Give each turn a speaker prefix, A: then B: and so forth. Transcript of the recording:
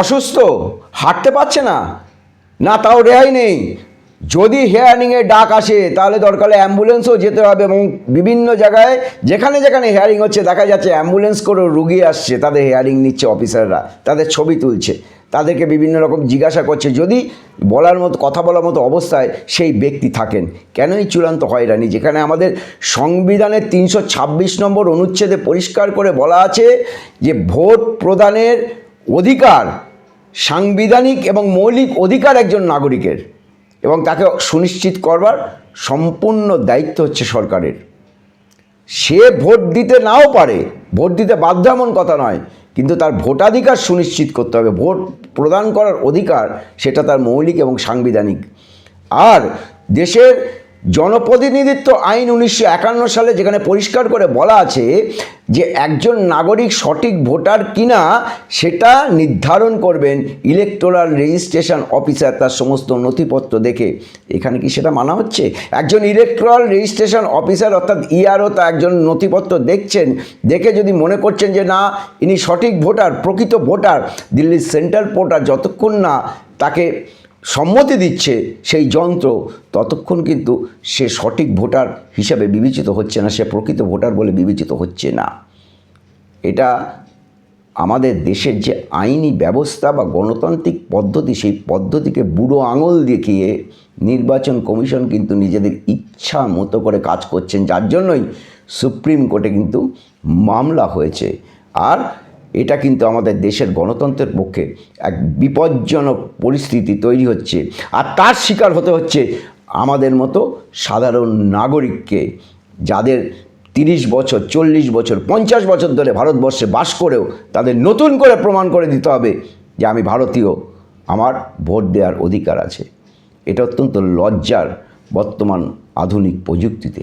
A: অসুস্থ, হাঁটতে পারছে না। না, তাও রেহাই নেই। যদি হেয়ারিংয়ে ডাক আসে, তাহলে দরকার অ্যাম্বুলেন্সও যেতে হবে এবং বিভিন্ন জায়গায় যেখানে যেখানে হেয়ারিং হচ্ছে, দেখা যাচ্ছে অ্যাম্বুলেন্স করে রুগী আসছে, তাদের হেয়ারিং নিচ্ছে অফিসাররা তাদের ছবি তুলছে, তাদেরকে বিভিন্ন রকম জিজ্ঞাসা করছে। যদি বলার মতো, কথা বলার মতো অবস্থায় সেই ব্যক্তি থাকেন, কেনই চূড়ান্ত হয়রানি? যেখানে আমাদের সংবিধানের তিনশো ছাব্বিশ নম্বর অনুচ্ছেদে পরিষ্কার করে বলা আছে যে, ভোট প্রদানের অধিকার, সাংবিধানিক এবং মৌলিক অধিকার একজন নাগরিকের এবং তাকে সুনিশ্চিত করবার সম্পূর্ণ দায়িত্ব হচ্ছে সরকারের। সে ভোট দিতে নাও পারে, ভোট দিতে বাধ্য এমন কথা নয়, কিন্তু তার ভোটাধিকার সুনিশ্চিত করতে হবে, ভোট প্রদান করার অধিকার সেটা তার মৌলিক এবং সাংবিধানিক। আর দেশের জনপ্রতিনিধিত্ব আইন উনিশশো একান্ন সালে যেখানে পরিষ্কার করে বলা আছে যে একজন নাগরিক সঠিক ভোটার কিনা সেটা নির্ধারণ করবেন। ইলেকটোরাল রেজিস্ট্রেশন অফিসার তার সমস্ত নথিপত্র দেখে। এখানে কি সেটা মানা হচ্ছে? একজন ইলেকট্রাল রেজিস্ট্রেশন অফিসার অর্থাৎ ইআরও তা একজন নথিপত্র দেখছেন। দেখে যদি মনে করছেন যে না, ইনি সঠিক ভোটার, প্রকৃত ভোটার, দিল্লির সেন্ট্রাল ভোটার যতক্ষণ না তাকে সম্মতি দিচ্ছে সেই যন্ত্র, ততক্ষণ কিন্তু সে সঠিক ভোটার হিসাবে বিবেচিত হচ্ছে না, সে প্রকৃত ভোটার বলে বিবেচিত হচ্ছে না। এটা আমাদের দেশের যে আইনি ব্যবস্থা বা গণতান্ত্রিক পদ্ধতি, সেই পদ্ধতিকে বুড়ো আঙুল দেখিয়ে নির্বাচন কমিশন কিন্তু নিজেদের ইচ্ছা মতো করে কাজ করছেন। যার জন্যই সুপ্রিম কোর্টে কিন্তু মামলা হয়েছে। আর এটা কিন্তু আমাদের দেশের গণতন্ত্রের পক্ষে এক বিপজ্জনক পরিস্থিতি তৈরি হচ্ছে। আর তার শিকার হতে হচ্ছে আমাদের মতো সাধারণ নাগরিককে যাদের তিরিশ বছর, চল্লিশ বছর, পঞ্চাশ বছর ধরে ভারতবর্ষে বাস করেও তাদের নতুন করে প্রমাণ করে দিতে হবে যে আমি ভারতীয়, আমার ভোট দেওয়ার অধিকার আছে। এটা অত্যন্ত লজ্জার বর্তমান আধুনিক প্রযুক্তিতে।